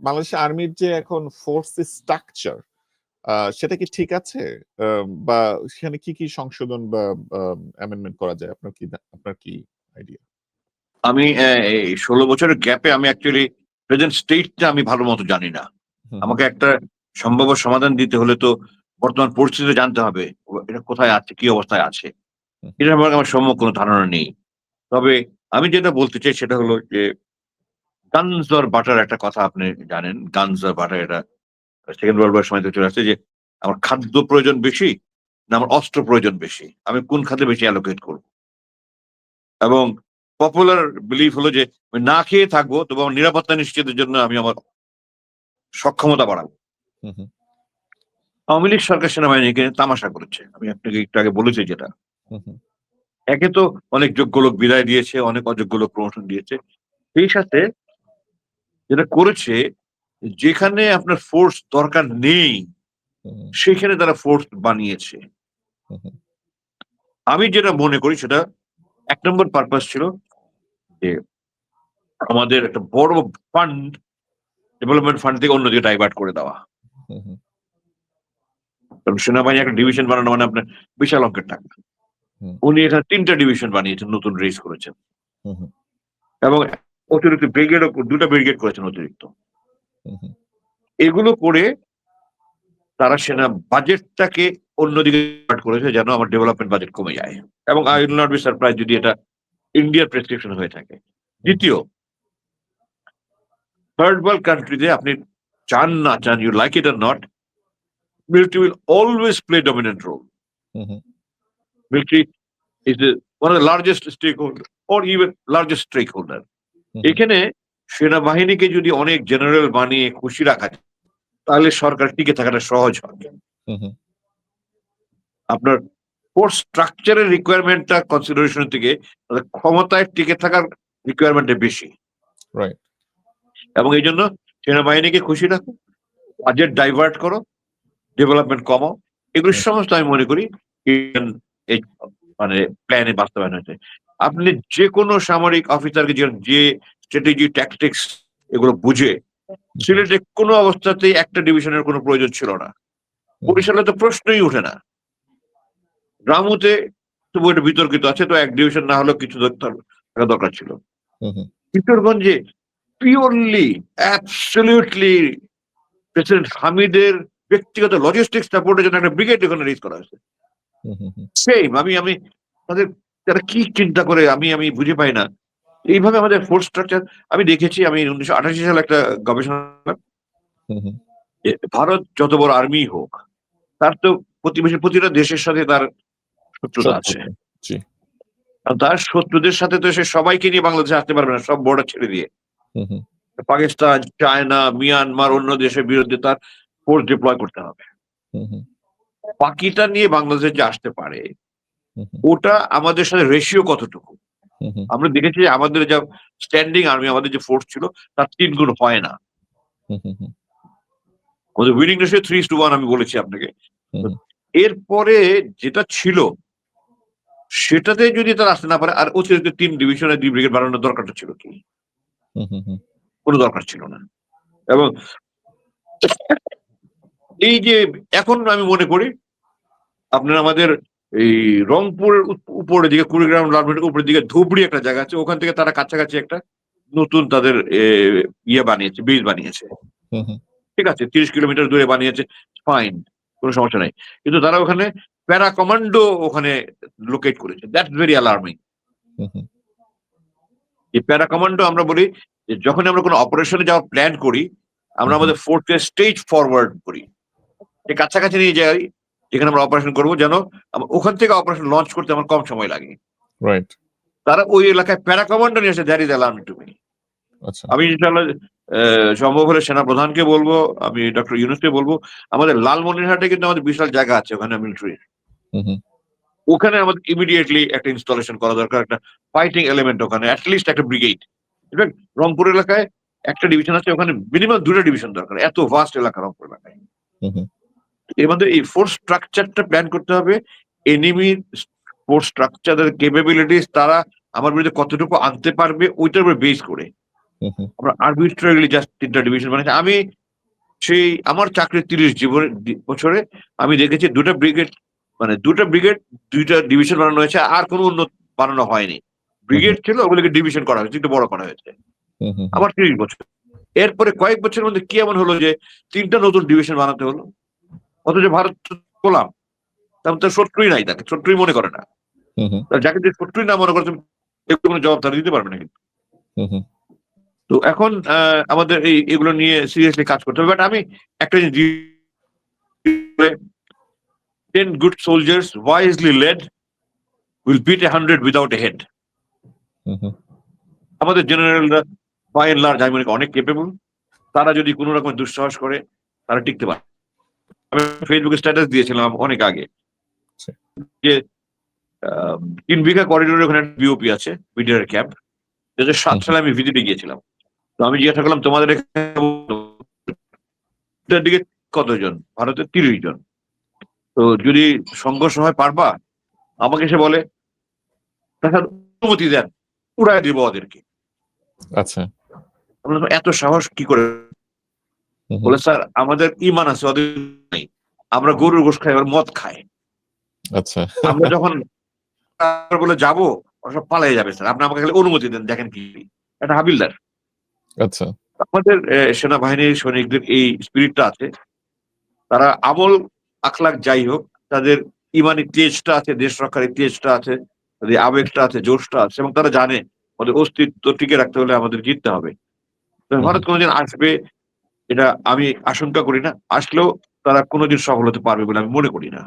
বাংলাদেশ আর্মির যে এখন ফোর্স স্ট্রাকচার সেটা কি ঠিক আছে? বা সেখানে কি কি সংশোধন বা অ্যামেন্ডমেন্ট করা যায়? আপনার কি আপনার কি আইডিয়া আমি এই ষোলো বছরের গ্যাপে আমি অ্যাকচুয়ালি প্রেজেন্ট স্টেটটা আমি ভালো মতো জানি না। আমাকে একটা সম্ভাব্য সমাধান দিতে হলে তো বর্তমান পরিস্থিতি জানতে হবে। এটা কোথায় আছে? কি অবস্থায় আছে? এটা সম্পর্কে আমার সম্যক কোনো ধারণা নেই। তবে আমি যেটা বলতে চাই সেটা হলো যে গানস অর বাটার একটা কথা আপনি জানেন গানস অর বাটার এটা সেকেন্ড ওয়ার্ল্ড ওয়ার সময় তো চলে আসছে যে আমার খাদ্য প্রয়োজন বেশি না আমার অস্ত্র প্রয়োজন বেশি আমি কোন খাদ্যে বেশি অ্যালোকেট করব? এবং পপুলার বিলিফ হলো যে আমি না খেয়ে থাকব তবে আমার নিরাপত্তা নিশ্চিতের জন্য আমি আমার সক্ষমতা বাড়াবো। আওয়ামী লীগ সরকার সেনাবাহিনীকে তামাশা করেছে। আমি আপনাকে একটু আগে বলেছি যেটা। একে তো অনেক যোগ্য লোক বিদায় দিয়েছে অনেক অযোগ্য লোক প্রমোশন দিয়েছে। সেই সাথে যেটা করেছে যেখানে আপনার ফোর্স দরকার নেই সেখানে তারা ফোর্স বানিয়েছে। আমি যেটা মনে করি সেটা এক নম্বর পারপাস ছিল যে আমাদের একটা বড় ফান্ড ডেভেলপমেন্ট ফান্ড থেকে অন্যদিকে ডাইভার্ট করে দেওয়া। কারণ সেনাবাহিনী একটা ডিভিশন বানানো মানে আপনার বিশাল অঙ্কের টাকা। উনি এখানে তিনটা ডিভিশন বানিয়েছেন নতুন রেস করেছেন। এবং অতিরিক্ত ব্রিগেড দুটা ব্রিগেড করেছেন অতিরিক্ত। এগুলো করে তারা সেনা বাজেটটাকে অন্যদিকে করেছে যেন আমার ডেভেলপমেন্ট বাজেট কমে যায়। এবং I will not be surprise যদি এটা ইন্ডিয়ার প্রেসক্রিপশন হয়ে থাকে। দ্বিতীয় থার্ড ওয়ার্ল্ড কান্ট্রিতে আপনি চান না চান you like it or not military will always play dominant role hmm hmm. military is the one of the largest stakeholder or even largest stakeholder. এখানে সেনাবাহিনীকে যদি অনেক জেনারেল বানিয়ে খুশি রাখা যায় তাহলে সরকার টিকে থাকাটা সহজ হবে আপনার ফোর্স স্ট্রাকচারের রিকোয়ারমেন্টটা কনসিডারেশন থেকে ক্ষমতায় টিকে থাকার রিকোয়ারমেন্টটা বেশি। এবং এই জন্য সেনাবাহিনীকে খুশি রাখো বাজেট ডাইভার্ট করো ডেভেলপমেন্ট কমাও এগুলো সমস্ত আমি মনে করি এই মানে প্ল্যানে বাস্তবায়ন হয়েছে। আপনি যে কোনো সামরিক অফিসারকে যে যে স্ট্র্যাটেজি ট্যাকটিক্স এগুলো বুঝে সিলেটে কোনো অবস্থাতেই একটা ডিভিশনের কোনো প্রয়োজন ছিল না। বরিশালে তো প্রশ্নই উঠে না। রামুতে তবু এটা বিতর্কিত আছে তো এক ডিভিশন না হলেও কিছু দরকার- থাকা দরকার ছিল। কিশোরগঞ্জে পিওরলি অ্যাবসলিউটলি প্রেসিডেন্ট হামিদের ব্যক্তিগত লজিস্টিক্স সাপোর্টের জন্য একটা ব্রিগেড এখানে রিজ করা হয়েছে। সেম আমি আমি তাদের তারা কি চিন্তা করে আমি আমি বুঝে পাই না। এইভাবে আমাদের ফোর্স স্ট্রাকচার আমি দেখেছি আমি উনিশশো আঠাশি সালে একটা গবেষণা ভারত যত বড় আর্মি হোক তার তো প্রতিবেশী প্রতিটা দেশের সাথে তার শত্রুতা আছে। আর তার শত্রুদের সাথে তো সে সবাইকে নিয়ে বাংলাদেশে আসতে পারবে না সব বর্ডার ছেড়ে দিয়ে। পাকিস্তান চায়না মিয়ানমার অন্য দেশের বিরুদ্ধে তার ফোর্স ডিপ্লয় করতে হবে। বাকিটা নিয়ে বাংলাদেশে যে আসতে পারে ওটা আমাদের সাথে রেশিও কতটুকু? আমরা দেখেছি যে আমাদের যা স্ট্যান্ডিং আর্মি আমাদের যে ফোর্স ছিল তার তিন গুণ হয় না। আমাদের winning ratio three two one আমি বলেছি আপনাকে। এরপরে যেটা ছিল সেটাতে যদি তারা আসতে না পারে আর অতিরিক্ত তিন ডিভিশনে দুই ব্রিগেড বাড়ানোর দরকারটা ছিল কি? কোনো দরকার ছিল না। এবং এই যে এখন আমি মনে করি আপনার আমাদের এই রংপুরের উপ- উপরের দিকে কুড়িগ্রাম লালমনির উপরের দিকে ধুবড়ি একটা জায়গা আছে ওখান থেকে তারা কাছাকাছি একটা নতুন তাদের ইয়ে বানিয়েছে ব্রিজ বানিয়েছে। ঠিক আছে তিরিশ কিলোমিটার দূরে বানিয়েছে ফাইন কোনো সমস্যা নাই। কিন্তু তারা ওখানে প্যারা কমান্ডো ওখানে লোকেট করেছে দ্যাটস ভেরি অ্যালার্মিং এই প্যারা কমান্ডো আমরা বলি যে যখন আমরা কোনো অপারেশনে যাওয়ার প্ল্যান করি আমরা আমাদের ফোর্সকে স্টেজ ফরওয়ার্ড করি। যে কাছাকাছি নিয়ে যাই যেখানে আমরা অপারেশন করব যেন ওখান থেকে অপারেশন লঞ্চ করতে আমার কম সময় লাগে। রাইট তারা ওই এলাকায় প্যারা কমান্ডো নিয়ে আসে that is alarming to me আমি ইনশাল্লাহ সম্ভব হলে সেনা প্রধানকে বলব আমি ডক্টর ইউনুসকে বলব আমাদের লালমনিরহাটে কিন্তু আমাদের বিশাল জায়গা আছে ওখানে মিলিটারি ওখানে আমাদের ইমিডিয়েটলি একটা ইনস্টলেশন করা দরকার একটা ফাইটিং এলিমেন্ট ওখানে অ্যাটলিস্ট একটা ব্রিগেড ইনফ্যাক্ট রংপুর এলাকায় একটা ডিভিশন আছে ওখানে মিনিমাম দুটো ডিভিশন দরকার এত ভাস্ট এলাকা রংপুর এলাকায়। এর মধ্যে এই ফোর্স স্ট্রাকচারটা প্ল্যান করতে হবে। এনিমির ফোর্স স্ট্রাকচারের কেপেবিলিটিস তারা আমার বিরুদ্ধে কতটুকু আনতে পারবে ওইটার উপর বেস করে। আমরা আরবিট্রারিলি জাস্ট তিনটা ডিভিশন বানিয়েছি। আমি সেই আমার চাকরির তিরিশ জীবন বছরে আমি দেখেছি দুটো ব্রিগেড মানে দুটো ব্রিগেড দুইটা ডিভিশন বানানো হয়েছে আর কোনো উন্নত বানানো হয়নি। ব্রিগেড ছিল ওগুলোকে ডিভিশন করা হয়েছে একটু বড় করা হয়েছে। আমার তিরিশ বছর। এরপরে কয়েক বছরের মধ্যে কি এমন হলো যে তিনটা নতুন ডিভিশন বানাতে হলো? অথচ ভারত গোলাম। তেমন তার শত্রুই নাই তাকে শত্রুই মনে করে না। যাকে যে শত্রুই না মনে করে তুমি কোনো জবাব তারা দিতে পারবে না কিন্তু। তো এখন আমাদের এই এগুলো নিয়ে সিরিয়াসলি কাজ করতে হবে। বাট আমি একটা জিনিস ten good soldiers wisely led will beat a hundred without a head আমাদের জেনারেলরা বাই এন্ড লার্জ আমি অনেক কেপেবল তারা যদি কোনো রকম দুঃসাহস করে তারা টিকতে পারে। আমি ফেসবুকে স্ট্যাটাস দিয়েছিলাম অনেক আগে। আচ্ছা। যে তিন বিঘা করিডোরের ওখানে বিওপি আছে বিডিআর ক্যাম্প দু হাজার সাত হুম। সালে আমি ভিজিটে গিয়েছিলাম। তো আমি জিজ্ঞাসা করলাম তোমাদের দিকে কতজন? ভারতের তিরিশ জন। তো যদি সংঘর্ষ হয় পারবা? আমাকে সে বলে অনুমতি দেন উড়াই দিব ওদেরকে। আচ্ছা। এত সাহস কি করে বলে স্যার আমাদের ইমান আছে ওদের নেই। আমরা গরুর গোশ খাই ওরা মদ খাই। আচ্ছা। আমরা যখন বলে যাব? ওরা সব পালাই যাবে স্যার। আপনি আমাকে খালি অনুমতি দেন দেখেন কি। একটা হাবিলদার। আচ্ছা। আমাদের সেনাবাহিনীর সৈনিকদের এই স্পিরিটটা আছে। তারা আমল আখলাক যাই হোক তাদের ইমানি তেজটা আছে দেশ রক্ষার এই তেজটা আছে তাদের আবেগটা আছে জোশটা আছে এবং তারা জানে ওদের অস্তিত্ব টিকে রাখতে হলে আমাদের জিততে হবে। হঠাৎ কোনোদিন আসবে এটা আমি আশঙ্কা করি না আসলেও তারা কোনোদিন সফল হতে পারবে বলে আমি মনে করি না।